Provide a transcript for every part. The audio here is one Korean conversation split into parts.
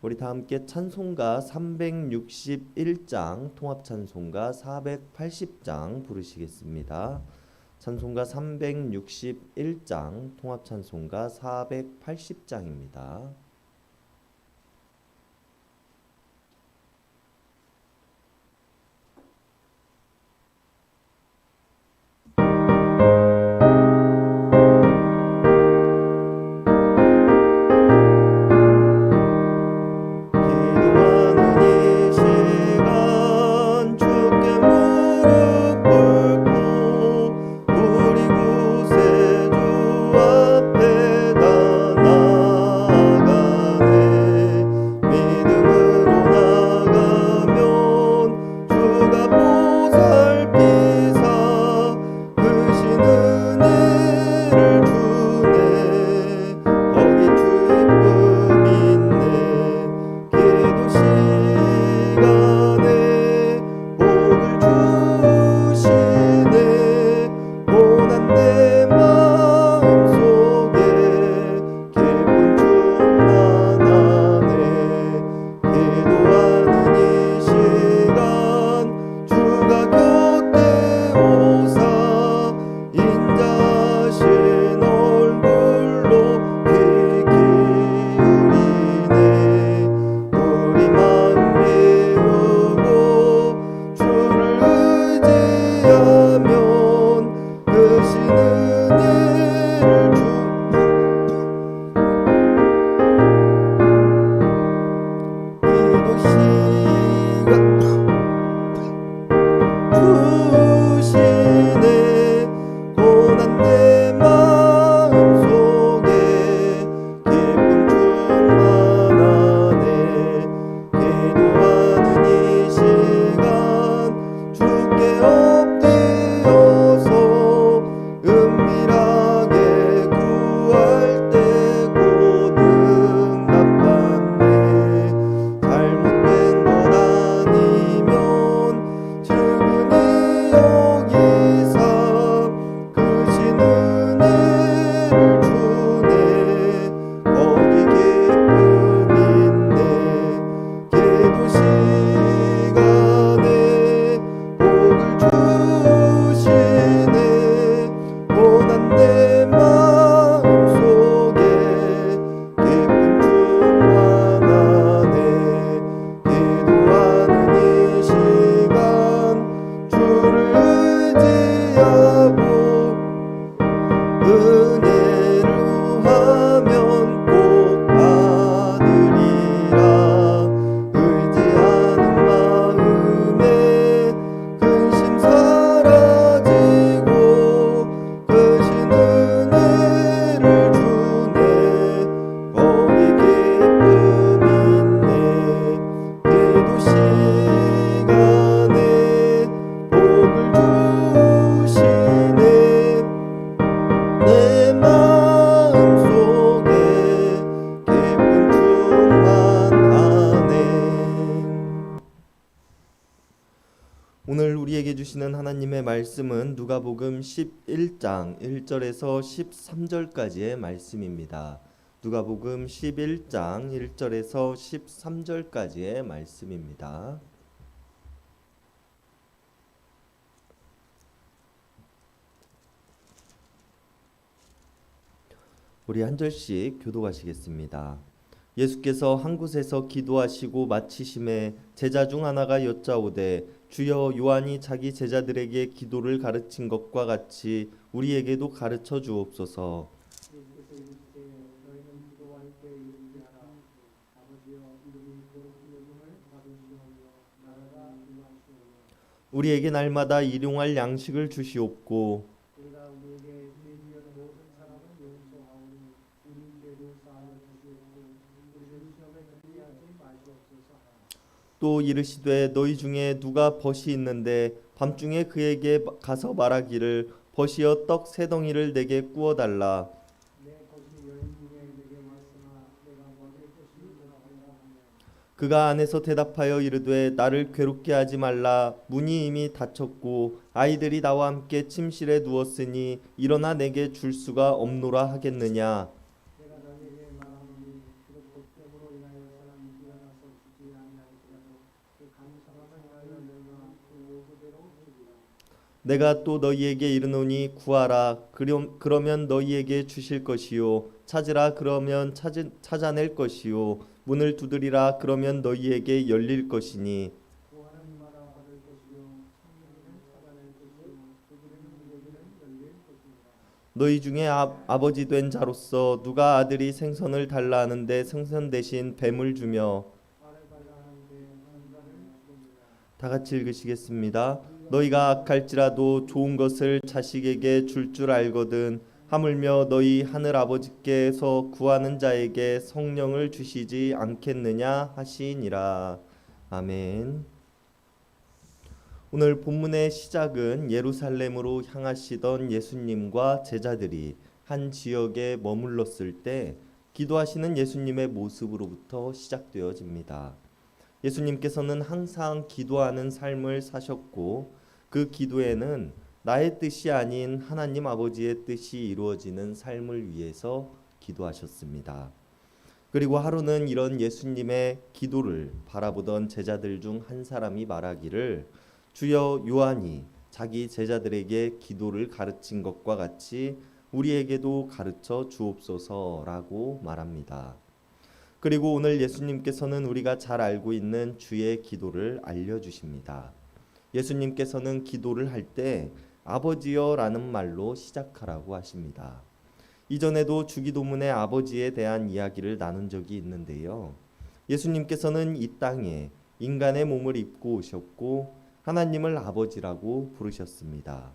우리 다 함께 찬송가 361장 통합 찬송가 480장 부르시겠습니다. 찬송가 361장 통합 찬송가 480장입니다. 크신 말씀은 누가복음 11장 1절에서 13절까지의 말씀입니다. 누가복음 11장 1절에서 13절까지의 말씀입니다. 우리 한 절씩 교도하시겠습니다. 예수께서 한 곳에서 기도하시고 마치심에 제자 중 하나가 여짜오되 주여 요한이 자기 제자들에게 기도를 가르친 것과 같이 우리에게도 가르쳐 주옵소서. 우리에게 날마다 일용할 양식을 주시옵고 우리가 우리에게 죄지은 모든 사람을 용서하오니 우리 죄도 사하여 주시옵고 우리를 시험에 들게 하지 마시옵소서 하라 또 이르시되 너희 중에 누가 벗이 있는데 밤중에 그에게 가서 말하기를 벗이여 떡 세 덩이를 내게 구워 달라. 그가 안에서 대답하여 이르되 나를 괴롭게 하지 말라. 문이 이미 닫혔고 아이들이 나와 함께 침실에 누웠으니 일어나 내게 줄 수가 없노라 하겠느냐 내가 너희에게 말하노니 비록 복됨으로 인하여 사람이 일어나서 죽지 아니할지라도 그 간 사람을 위하여 내가 그 요구대로 주리라 내가 또 너희에게 이르노니 구하라. 그러면 너희에게 주실 것이요. 찾으라. 그러면 찾, 찾아낼 것이요. 문을 두드리라. 그러면 너희에게 열릴 것이니. 너희 중에 아, 아버지 된 자로서 누가 아들이 생선을 달라 하는데 생선 대신 뱀을 주며 다 같이 읽으시겠습니다. 너희가 악할지라도 좋은 것을 자식에게 줄줄 알거든 하물며 너희 하늘 아버지께서 구하는 자에게 성령을 주시지 않겠느냐 하시니라. 아멘. 오늘 본문의 시작은 예루살렘으로 향하시던 예수님과 제자들이 한 지역에 머물렀을 때 기도하시는 예수님의 모습으로부터 시작되어집니다. 예수님께서는 항상 기도하는 삶을 사셨고 그 기도에는 나의 뜻이 아닌 하나님 아버지의 뜻이 이루어지는 삶을 위해서 기도하셨습니다. 그리고 하루는 이런 예수님의 기도를 바라보던 제자들 중 한 사람이 말하기를 주여 요한이 자기 제자들에게 기도를 가르친 것과 같이 우리에게도 가르쳐 주옵소서라고 말합니다. 그리고 오늘 예수님께서는 우리가 잘 알고 있는 주의 기도를 알려주십니다. 예수님께서는 기도를 할 때 아버지여라는 말로 시작하라고 하십니다. 이전에도 주기도문의 아버지에 대한 이야기를 나눈 적이 있는데요. 예수님께서는 이 땅에 인간의 몸을 입고 오셨고 하나님을 아버지라고 부르셨습니다.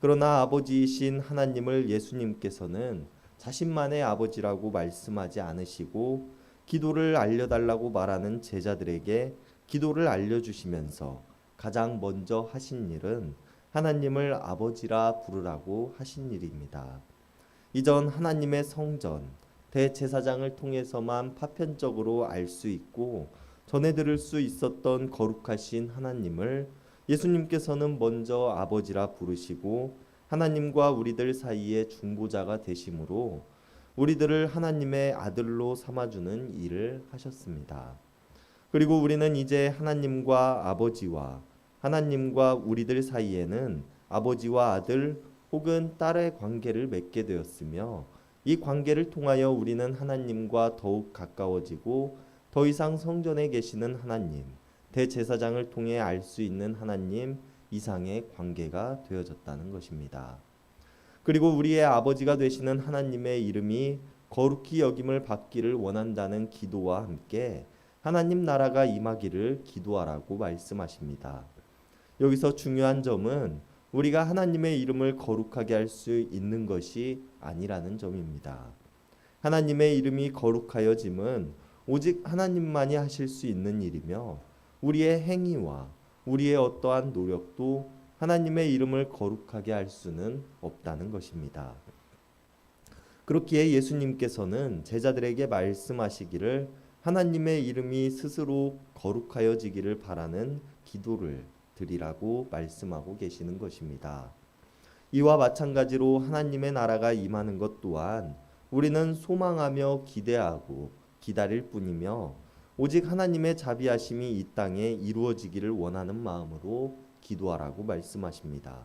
그러나 아버지이신 하나님을 예수님께서는 자신만의 아버지라고 말씀하지 않으시고 기도를 알려달라고 말하는 제자들에게 기도를 알려주시면서 가장 먼저 하신 일은 하나님을 아버지라 부르라고 하신 일입니다. 이전 하나님의 성전, 대제사장을 통해서만 파편적으로 알 수 있고 전해 들을 수 있었던 거룩하신 하나님을 예수님께서는 먼저 아버지라 부르시고 하나님과 우리들 사이의 중보자가 되심으로 우리들을 하나님의 아들로 삼아주는 일을 하셨습니다. 그리고 우리는 이제 하나님과 아버지와 하나님과 우리들 사이에는 아버지와 아들 혹은 딸의 관계를 맺게 되었으며 이 관계를 통하여 우리는 하나님과 더욱 가까워지고 더 이상 성전에 계시는 하나님, 대제사장을 통해 알 수 있는 하나님 이상의 관계가 되어졌다는 것입니다. 그리고 우리의 아버지가 되시는 하나님의 이름이 거룩히 여김을 받기를 원한다는 기도와 함께 하나님 나라가 임하기를 기도하라고 말씀하십니다. 여기서 중요한 점은 우리가 하나님의 이름을 거룩하게 할 수 있는 것이 아니라는 점입니다. 하나님의 이름이 거룩하여짐은 오직 하나님만이 하실 수 있는 일이며 우리의 행위와 우리의 어떠한 노력도 하나님의 이름을 거룩하게 할 수는 없다는 것입니다. 그렇기에 예수님께서는 제자들에게 말씀하시기를 하나님의 이름이 스스로 거룩하여지기를 바라는 기도를 드리라고 말씀하고 계시는 것입니다. 이와 마찬가지로 하나님의 나라가 임하는 것 또한 우리는 소망하며 기대하고 기다릴 뿐이며 오직 하나님의 자비하심이 이 땅에 이루어지기를 원하는 마음으로 기도하라고 말씀하십니다.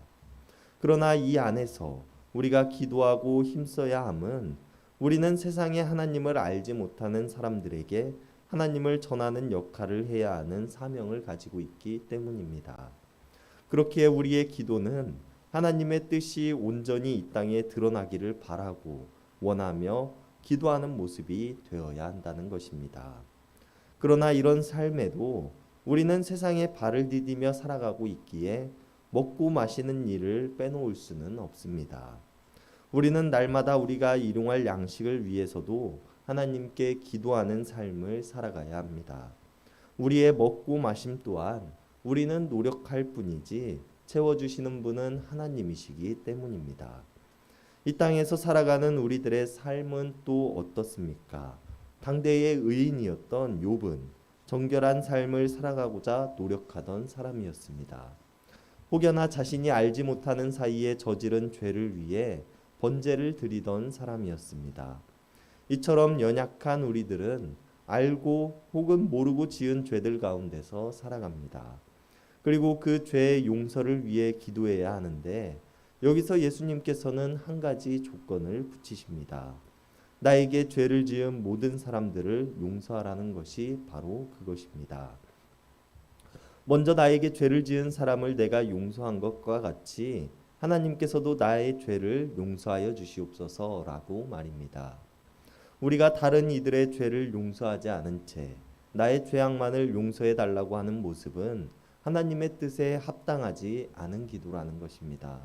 그러나 이 안에서 우리가 기도하고 힘써야 함은 우리는 세상에 하나님을 알지 못하는 사람들에게 하나님을 전하는 역할을 해야 하는 사명을 가지고 있기 때문입니다. 그렇기에 우리의 기도는 하나님의 뜻이 온전히 이 땅에 드러나기를 바라고 원하며 기도하는 모습이 되어야 한다는 것입니다. 그러나 이런 삶에도 우리는 세상에 발을 디디며 살아가고 있기에 먹고 마시는 일을 빼놓을 수는 없습니다. 우리는 날마다 우리가 일용할 양식을 위해서도 하나님께 기도하는 삶을 살아가야 합니다. 우리의 먹고 마심 또한 우리는 노력할 뿐이지 채워주시는 분은 하나님이시기 때문입니다. 이 땅에서 살아가는 우리들의 삶은 또 어떻습니까? 당대의 의인이었던 욥은 정결한 삶을 살아가고자 노력하던 사람이었습니다. 혹여나 자신이 알지 못하는 사이에 저지른 죄를 위해 번제를 드리던 사람이었습니다. 이처럼 연약한 우리들은 알고 혹은 모르고 지은 죄들 가운데서 살아갑니다. 그리고 그 죄의 용서를 위해 기도해야 하는데 여기서 예수님께서는 한 가지 조건을 붙이십니다. 나에게 죄를 지은 모든 사람들을 용서하라는 것이 바로 그것입니다. 먼저 나에게 죄를 지은 사람을 내가 용서한 것과 같이 하나님께서도 나의 죄를 용서하여 주시옵소서라고 말입니다. 우리가 다른 이들의 죄를 용서하지 않은 채 나의 죄악만을 용서해 달라고 하는 모습은 하나님의 뜻에 합당하지 않은 기도라는 것입니다.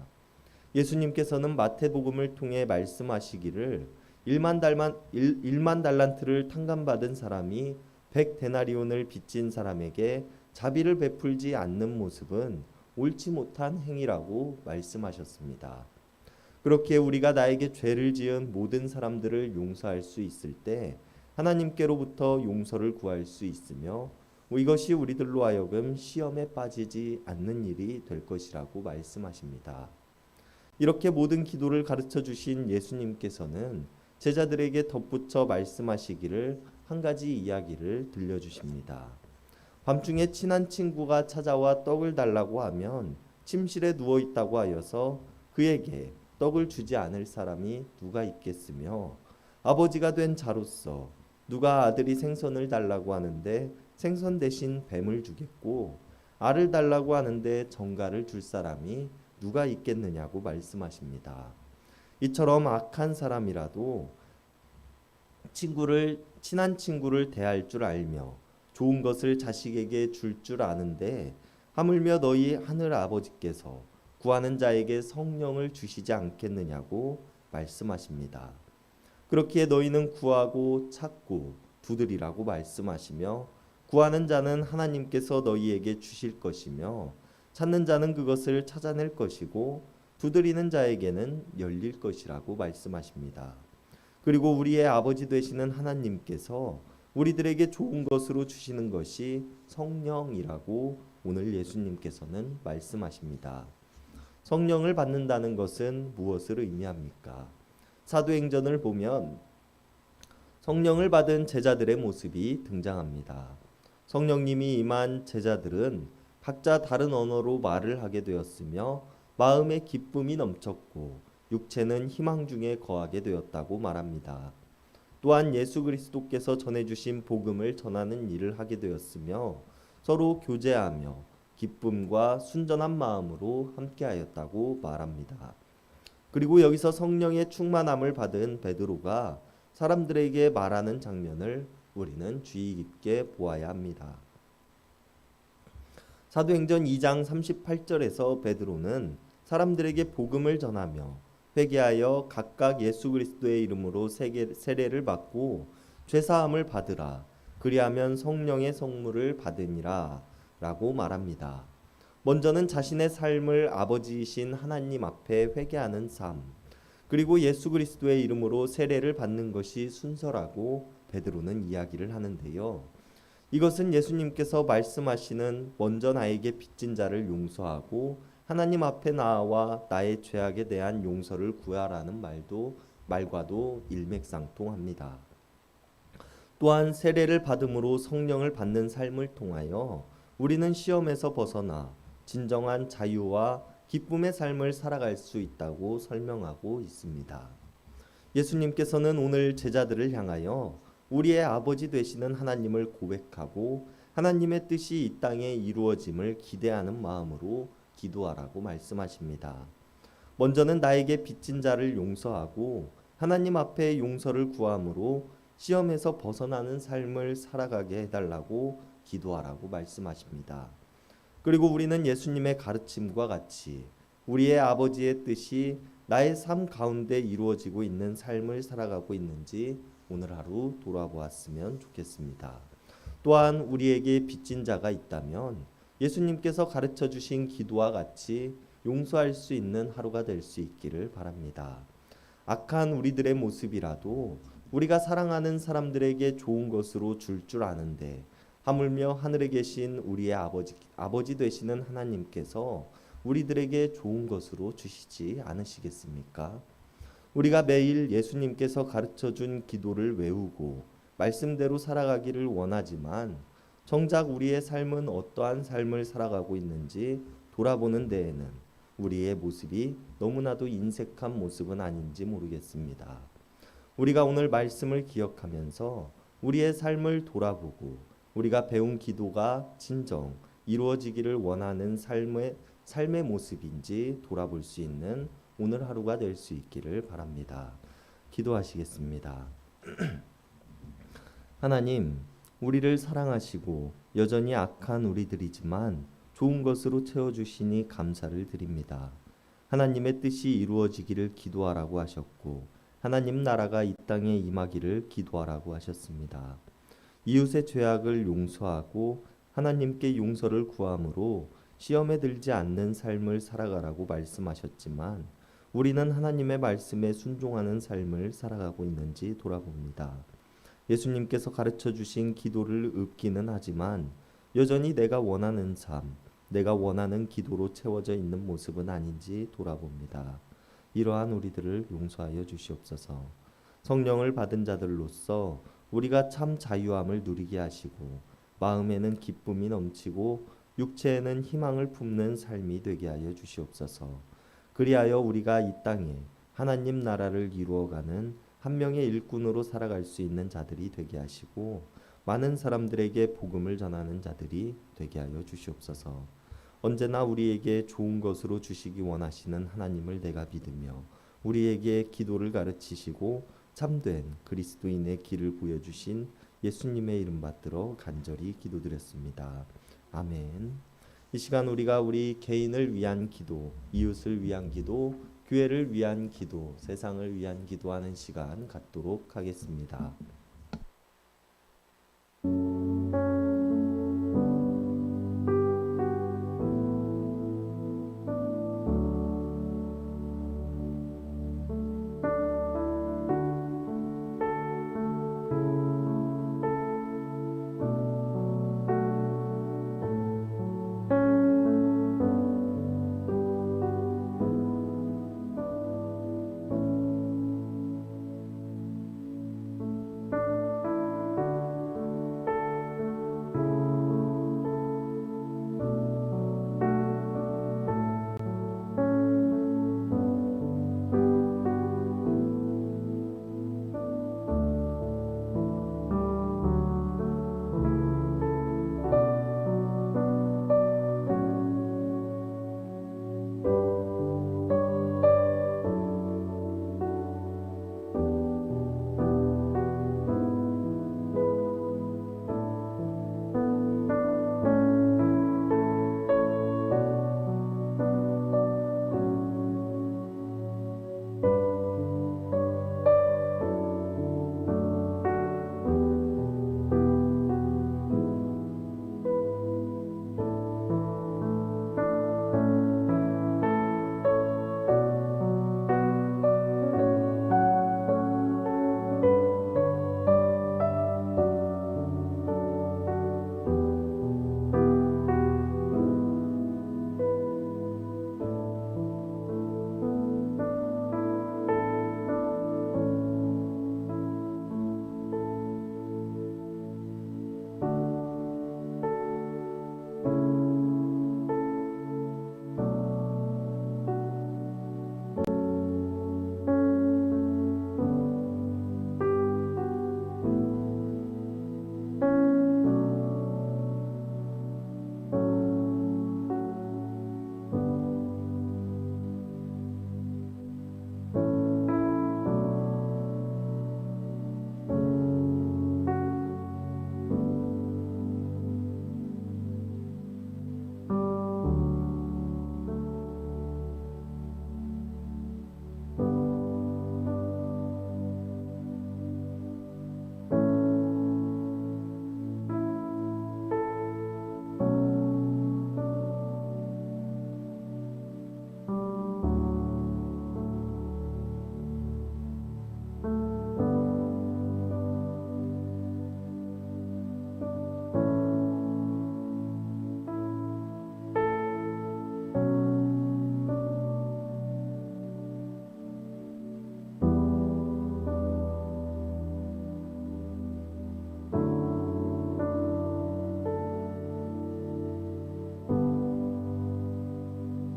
예수님께서는 마태복음을 통해 말씀하시기를 1만 달만 1, 1만 달란트를 탕감받은 사람이 100 데나리온을 빚진 사람에게 자비를 베풀지 않는 모습은 옳지 못한 행위라고 말씀하셨습니다. 그렇게 우리가 나에게 죄를 지은 모든 사람들을 용서할 수 있을 때 하나님께로부터 용서를 구할 수 있으며 이것이 우리들로 하여금 시험에 빠지지 않는 일이 될 것이라고 말씀하십니다. 이렇게 모든 기도를 가르쳐 주신 예수님께서는 제자들에게 덧붙여 말씀하시기를 한 가지 이야기를 들려주십니다. 밤중에 친한 친구가 찾아와 떡을 달라고 하면 침실에 누워 있다고 하여서 그에게 떡을 주지 않을 사람이 누가 있겠으며 아버지가 된 자로서 누가 아들이 생선을 달라고 하는데 생선 대신 뱀을 주겠고 알을 달라고 하는데 정갈을 줄 사람이 누가 있겠느냐고 말씀하십니다. 이처럼 악한 사람이라도 친구를 친한 친구를 대할 줄 알며 좋은 것을 자식에게 줄줄 아는데 하물며 너희 하늘 아버지께서 구하는 자에게 성령을 주시지 않겠느냐고 말씀하십니다. 그렇기에 너희는 구하고 찾고 두드리라고 말씀하시며 구하는 자는 하나님께서 너희에게 주실 것이며 찾는 자는 그것을 찾아낼 것이고 두드리는 자에게는 열릴 것이라고 말씀하십니다. 그리고 우리의 아버지 되시는 하나님께서 우리들에게 좋은 것으로 주시는 것이 성령이라고 오늘 예수님께서는 말씀하십니다. 성령을 받는다는 것은 무엇을 의미합니까? 사도행전을 보면 성령을 받은 제자들의 모습이 등장합니다. 성령님이 임한 제자들은 각자 다른 언어로 말을 하게 되었으며 마음에 기쁨이 넘쳤고 육체는 희망 중에 거하게 되었다고 말합니다. 또한 예수 그리스도께서 전해주신 복음을 전하는 일을 하게 되었으며 서로 교제하며 기쁨과 순전한 마음으로 함께하였다고 말합니다. 그리고 여기서 성령의 충만함을 받은 베드로가 사람들에게 말하는 장면을 우리는 주의 깊게 보아야 합니다. 사도행전 2장 38절에서 베드로는 사람들에게 복음을 전하며 회개하여 각각 예수 그리스도의 이름으로 세례를 받고 죄 사함을 받으라 그리하면 성령의 성물을 받으니라 라고 말합니다. 먼저는 자신의 삶을 아버지이신 하나님 앞에 회개하는 삶 그리고 예수 그리스도의 이름으로 세례를 받는 것이 순서라고 베드로는 이야기를 하는데요. 이것은 예수님께서 말씀하시는 먼저 나에게 빚진 자를 용서하고 하나님 앞에 나와 나의 죄악에 대한 용서를 구하라는 말도 말과도 일맥상통합니다. 또한 세례를 받음으로 성령을 받는 삶을 통하여 우리는 시험에서 벗어나 진정한 자유와 기쁨의 삶을 살아갈 수 있다고 설명하고 있습니다. 예수님께서는 오늘 제자들을 향하여 우리의 아버지 되시는 하나님을 고백하고 하나님의 뜻이 이 땅에 이루어짐을 기대하는 마음으로 기도하라고 말씀하십니다. 먼저는 나에게 빚진 자를 용서하고 하나님 앞에 용서를 구함으로 시험에서 벗어나는 삶을 살아가게 해달라고 기도하라고 말씀하십니다. 그리고 우리는 예수님의 가르침과 같이 우리의 아버지의 뜻이 나의 삶 가운데 이루어지고 있는 삶을 살아가고 있는지 오늘 하루 돌아보았으면 좋겠습니다. 또한 우리에게 빚진 자가 있다면 예수님께서 가르쳐 주신 기도와 같이 용서할 수 있는 하루가 될 수 있기를 바랍니다. 악한 우리들의 모습이라도 우리가 사랑하는 사람들에게 좋은 것으로 줄줄 아는데 하물며 하늘에 계신 우리의 아버지 아버지 되시는 하나님께서 우리들에게 좋은 것으로 주시지 않으시겠습니까? 우리가 매일 예수님께서 가르쳐 준 기도를 외우고 말씀대로 살아가기를 원하지만 정작 우리의 삶은 어떠한 삶을 살아가고 있는지 돌아보는 데에는 우리의 모습이 너무나도 인색한 모습은 아닌지 모르겠습니다. 우리가 오늘 말씀을 기억하면서 우리의 삶을 돌아보고 우리가 배운 기도가 진정 이루어지기를 원하는 삶의 삶의 모습인지 돌아볼 수 있는 오늘 하루가 될 수 있기를 바랍니다. 기도하시겠습니다. 하나님, 우리를 사랑하시고 여전히 악한 우리들이지만 좋은 것으로 채워 주시니 감사를 드립니다. 하나님의 뜻이 이루어지기를 기도하라고 하셨고 하나님 나라가 이 땅에 임하기를 기도하라고 하셨습니다. 이웃의 죄악을 용서하고 하나님께 용서를 구함으로 시험에 들지 않는 삶을 살아가라고 말씀하셨지만 우리는 하나님의 말씀에 순종하는 삶을 살아가고 있는지 돌아봅니다. 예수님께서 가르쳐 주신 기도를 읊기는 하지만 여전히 내가 원하는 삶, 내가 원하는 기도로 채워져 있는 모습은 아닌지 돌아봅니다. 이러한 우리들을 용서하여 주시옵소서. 성령을 받은 자들로서 우리가 참 자유함을 누리게 하시고 마음에는 기쁨이 넘치고 육체에는 희망을 품는 삶이 되게 하여 주시옵소서. 그리하여 우리가 이 땅에 하나님 나라를 이루어가는 한 명의 일꾼으로 살아갈 수 있는 자들이 되게 하시고 많은 사람들에게 복음을 전하는 자들이 되게 하여 주시옵소서. 언제나 우리에게 좋은 것으로 주시기 원하시는 하나님을 내가 믿으며 우리에게 기도를 가르치시고 참된 그리스도인의 길을 보여주신 예수님의 이름 받들어 간절히 기도드렸습니다. 아멘. 이 시간 우리가 우리 개인을 위한 기도, 이웃을 위한 기도, 교회를 위한 기도, 세상을 위한 기도하는 시간 갖도록 하겠습니다.